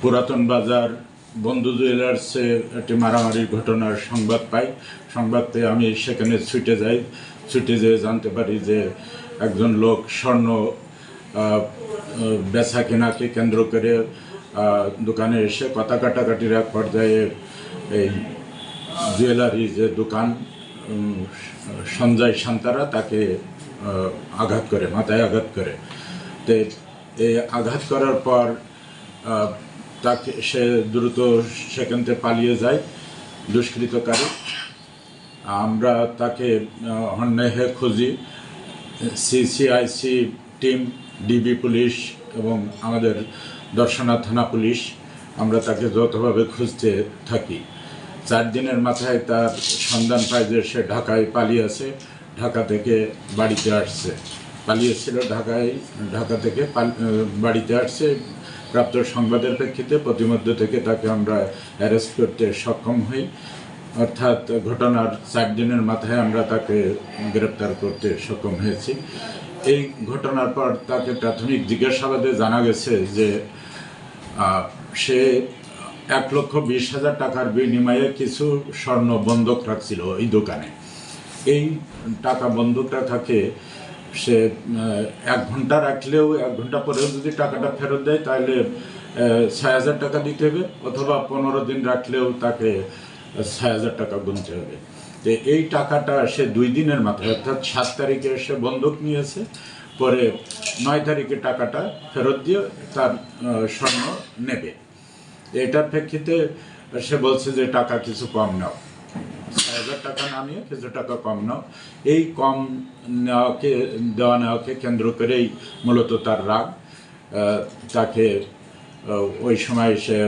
পুরাতন বাজার, বন্ধু জুয়েলার্সে একটি মারামারির ঘটনার সংবাদ পাই। সংবাদ পেয়ে আমি সেখানে ছুটে যাই। ছুটে যেয়ে জানতে পারি যে একজন লোক স্বর্ণ বেচা কেনাকে কেন্দ্র করে দোকানে এসে কথা কাটাকাটির এক পর্যায়ে এই জুয়েলারি যে দোকান সঞ্জয় শান্তারা তাকে আঘাত করে, মাথায় আঘাত করে। তো আঘাত করার পর তাকে সে দ্রুত সেখান থেকে পালিয়ে যায়, দুষ্কৃতকারী। আমরা তাকে হন্যে খুঁজি। সিসিআইসি টিম, ডিবি পুলিশ এবং আমাদের দর্শনা থানা পুলিশ, আমরা তাকে যৌথভাবে খুঁজতে থাকি। চার দিনের মাথায় তার সন্ধান পায় যে সে ঢাকায় পালিয়ে আছে ঢাকা থেকে বাড়িতে আসছে। পালিয়েছিল ঢাকায়, ঢাকা থেকে বাড়িতে আসছে। প্রাপ্ত সংবাদের প্রেক্ষিতে প্রতিমধ্য থেকে তাকে আমরা অ্যারেস্ট করতে সক্ষম হই। অর্থাৎ ঘটনার চার দিনের মাথায় আমরা তাকে গ্রেপ্তার করতে সক্ষম হয়েছি। এই ঘটনার পর তাকে প্রাথমিক জিজ্ঞাসাবাদে জানা গেছে যে সে এক লক্ষ বিশ হাজার টাকার বিনিময়ে কিছু স্বর্ণ বন্ধক রাখছিল ওই দোকানে। এই টাকা বন্ধক রাখাকে সে এক ঘণ্টা রাখলেও, এক ঘণ্টা পরেও যদি টাকাটা ফেরত দেয়, তাহলে ছয় হাজার টাকা দিতে হবে, অথবা পনেরো দিন রাখলেও তাকে ছয় হাজার টাকা গুনতে হবে। তো এই টাকাটা সে দুই দিনের মাথায়, অর্থাৎ সাত তারিখে সে বন্ধক নিয়েছে, পরে নয় তারিখে টাকাটা ফেরত দিয়ে তার স্বর্ণ নেবে। এটার প্রেক্ষিতে সে বলছে যে, টাকা কিছু কম নাও। হাজার টাকা নামিয়ে কিছু টাকা কম নাও। এই কম নেওয়াকে দেওয়া নেওয়াকে কেন্দ্র করেই মূলত তার রাগ তাকে ওই সময় সে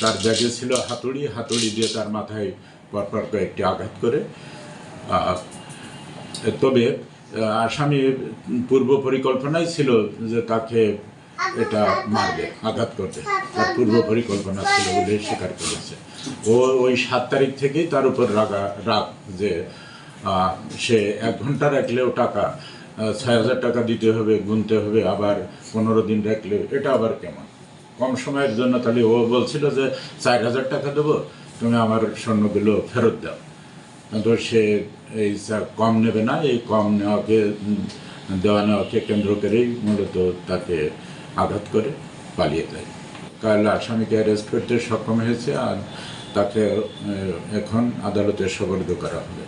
তার ব্যাগে ছিল হাতুড়ি হাতুড়ি দিয়ে তার মাথায় পরপর কয়েকটি আঘাত করে। তবে আহ, আসামির পূর্ব পরিকল্পনাই ছিল যে তাকে এটা মারবে আঘাত করবে। তার পূর্ব পরিকল্পনা ছিল বলে স্বীকার করেছে। ও ওই সাত তারিখ থেকেই তার উপর রাগা, রাগ যে সে এক ঘণ্টা রাখলেও টাকা ছয় হাজার টাকা দিতে হবে, গুনতে হবে, আবার পনেরো দিন রাখলে, এটা আবার কেমন? কম সময়ের জন্য তাহলে ও বলছিল যে, চার হাজার টাকা দেবো, তুমি আমার স্বর্ণগুলো ফেরত দাও। তো সে এই কম নেবে না, এই কম নেওয়াকে, দেওয়া নেওয়াকে কেন্দ্র করেই মূলত তাকে আঘাত করে, পালিয়ে যায়। কাল আসামিকে অ্যারেস্ট করতে সক্ষম হয়েছে আর তাকে এখন আদালতে সোপর্দ করা হবে।